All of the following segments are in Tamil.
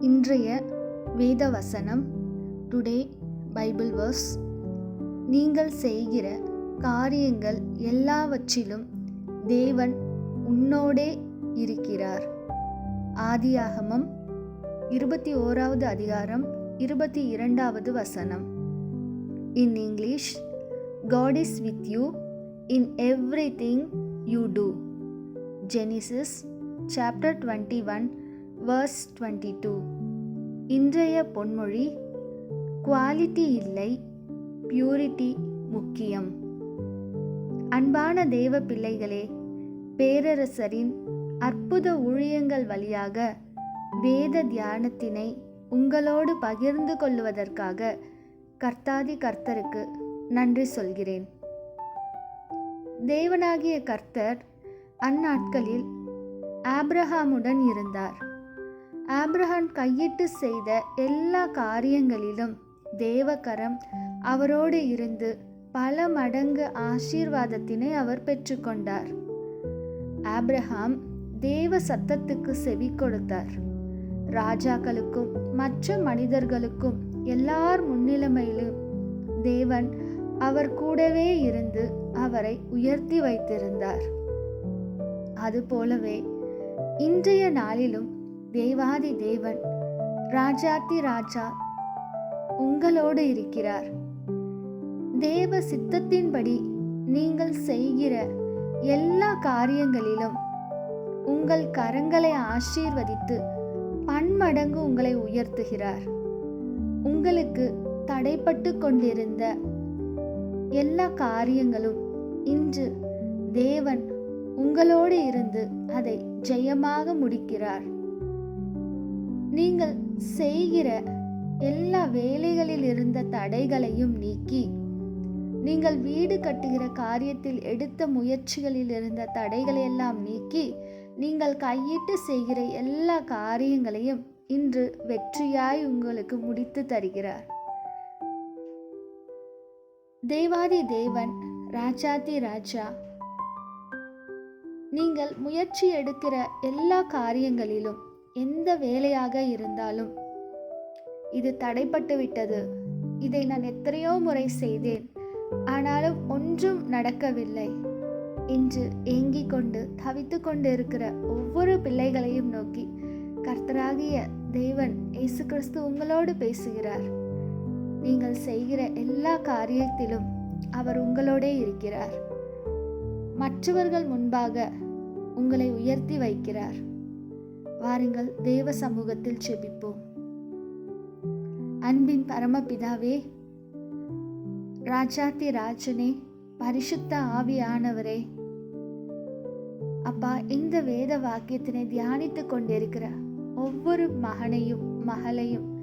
இன்றைய வேத வசனம் டுடே பைபிள் வேர்ஸ் நீங்கள் செய்கிற காரியங்கள் எல்லாவற்றிலும் தேவன் உன்னோடே இருக்கிறார். ஆதியாகமம் இருபத்தி ஓராவது அதிகாரம் இருபத்தி இரண்டாவது வசனம். In English God is with you in everything you do Genesis chapter twenty one verse twenty two இன்றைய பொன்மொழி குவாலிட்டி இல்லை பியூரிட்டி முக்கியம். அன்பான தெய்வ பிள்ளைகளே பேரரசரின் அற்புத ஊழியங்கள் வழியாக வேத தியானத்தினை உங்களோடு பகிர்ந்து கொள்வதற்காக கர்த்தாதி கர்த்தருக்கு நன்றி சொல்கிறேன். தேவனாகிய கர்த்தர் அந்நாட்களில் ஆப்ரஹாமுடன் இருந்தார். ஆப்ரஹாம் கையிட்டு செய்த எல்லா காரியங்களிலும் தேவகரம் அவரோடு இருந்து பல மடங்கு ஆசீர்வாதத்தினை அவர் பெற்றுக்கொண்டார். ஆப்ரஹாம் தேவ சத்தத்துக்கு செவி கொடுத்தார். ராஜாக்களுக்கும் மற்ற மனிதர்களுக்கும் எல்லார் முன்னிலைமையிலும் தேவன் அவர் கூடவே இருந்து அவரை உயர்த்தி வைத்திருந்தார். அதுபோலவே இன்றைய நாளிலும் தேவாதி தேவன் ராஜாத்தி ராஜா உங்களோடு இருக்கிறார். தேவ சித்தத்தின்படி நீங்கள் செய்கிற எல்லா காரியங்களிலும் உங்கள் கரங்களை ஆசீர்வதித்து பன்மடங்கு உங்களை உயர்த்துகிறார். உங்களுக்கு தடைப்பட்டு கொண்டிருந்த எல்லா காரியங்களும் இன்று தேவன் உங்களோடு இருந்து அதை ஜெயமாக முடிக்கிறார். நீங்கள் செய்கிற எல்லா வேலைகளில் இருந்த தடைகளையும் நீக்கி நீங்கள் வீடு கட்டுகிற காரியத்தில் எடுத்த முயற்சிகளில் இருந்த தடைகளை எல்லாம் நீக்கி நீங்கள் கையிட்டு செய்கிற எல்லா காரியங்களையும் இன்று வெற்றியாய் உங்களுக்கு முடித்து தருகிறார். தேவாதி தேவன் ராஜாதி ராஜா நீங்கள் முயற்சி எடுக்கிற எல்லா காரியங்களிலும் எந்த வேலையாக இருந்தாலும். இது தடைப்பட்டு விட்டது. இதை நான் எத்தனையோ முறை செய்தேன். ஆனாலும் ஒன்றும் நடக்கவில்லை. என்று ஏங்கிக் கொண்டு தவித்து கொண்டு இருக்கிற ஒவ்வொரு பிள்ளைகளையும் நோக்கி கர்த்தராகிய தேவன் இயேசு கிறிஸ்து உங்களோடு பேசுகிறார். நீங்கள் செய்கிற எல்லா காரியத்திலும் அவர் உங்களோடே இருக்கிறார். மற்றவர்கள் முன்பாக உங்களை உயர்த்தி வைக்கிறார். வாருங்கள் தேவ சமூகத்தில் செபிப்போம். அன்பின் பரமபிதாவே ராஜாத்தி ராஜனே பரிசுத்த ஆவியானவரே அப்பா இந்த வேத வாக்கியத்தினை தியானித்து கொண்டிருக்கிற ஒவ்வொரு மகனையும் மகளையும்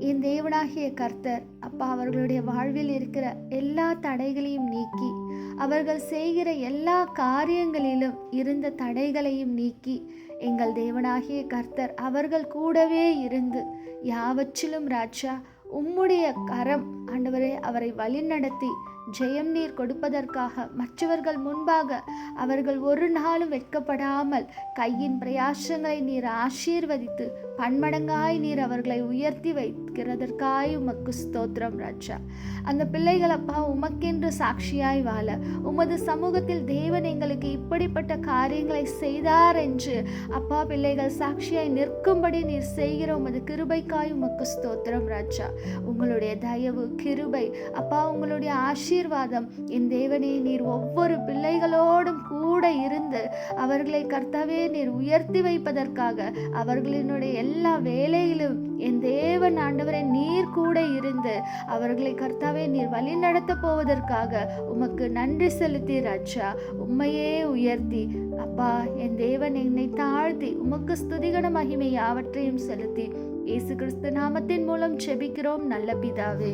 என் தேவனாகிய கர்த்தர் அப்பா அவர்களுடைய வாழ்வில் இருக்கிற எல்லா தடைகளையும் நீக்கி அவர்கள் செய்கிற எல்லா காரியங்களிலும் இருந்த தடைகளையும் நீக்கி எங்கள் தேவனாகிய கர்த்தர் அவர்கள் கூடவே இருந்து யாவற்றிலும் ராஜா உம்முடைய கரம் ஆண்டவரே அவரை வழிநடத்தி ஜெயம் நீர் கொடுப்பதற்காக மற்றவர்கள் முன்பாக அவர்கள் ஒரு நாளும் வெட்கப்படாமல் கையின் பிரயாசங்களை நீர் ஆசீர்வதித்து பன்மடங்காய் நீர் அவர்களை உயர்த்தி வைக்கிறதற்காய் உமக்கு ஸ்தோத்திரம் ராஜா. அந்த பிள்ளைகள் அப்பா உமக்கென்று சாட்சியாய் வாழ உமது சமூகத்தில் தேவன் எங்களுக்கு இப்படிப்பட்ட காரியங்களை செய்தார் என்று அப்பா பிள்ளைகள் சாட்சியாய் நிற்கும்படி நீர் செய்கிற உமது கிருபைக்காய் உமக்கு ஸ்தோத்திரம் ராஜா. உங்களுடைய தயவு கிருபை அப்பா உங்களுடைய ஆசீர்வாதம் என் தேவனே நீர் ஒவ்வொரு பிள்ளைகளோடும் கூட இருந்து அவர்களை கர்த்தாவே நீர் உயர்த்தி வைப்பதற்காக அவர்களினுடைய எல்லா வேலையிலும் என் தேவன் ஆண்டவரை நீர் கூட இருந்து அவர்களை கர்த்தாவே நீர் வழி நடத்த போவதற்காக உமக்கு நன்றி செலுத்தி ராஜா. உண்மையே உயர்த்தி அப்பா என் தேவன் என்னை தாழ்த்தி உமக்கு ஸ்துதிகன மகிமை யாவற்றையும் செலுத்தி இயேசு கிறிஸ்து நாமத்தின் மூலம் செபிக்கிறோம் நல்ல பிதாவே.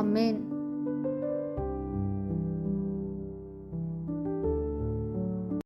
அமேன்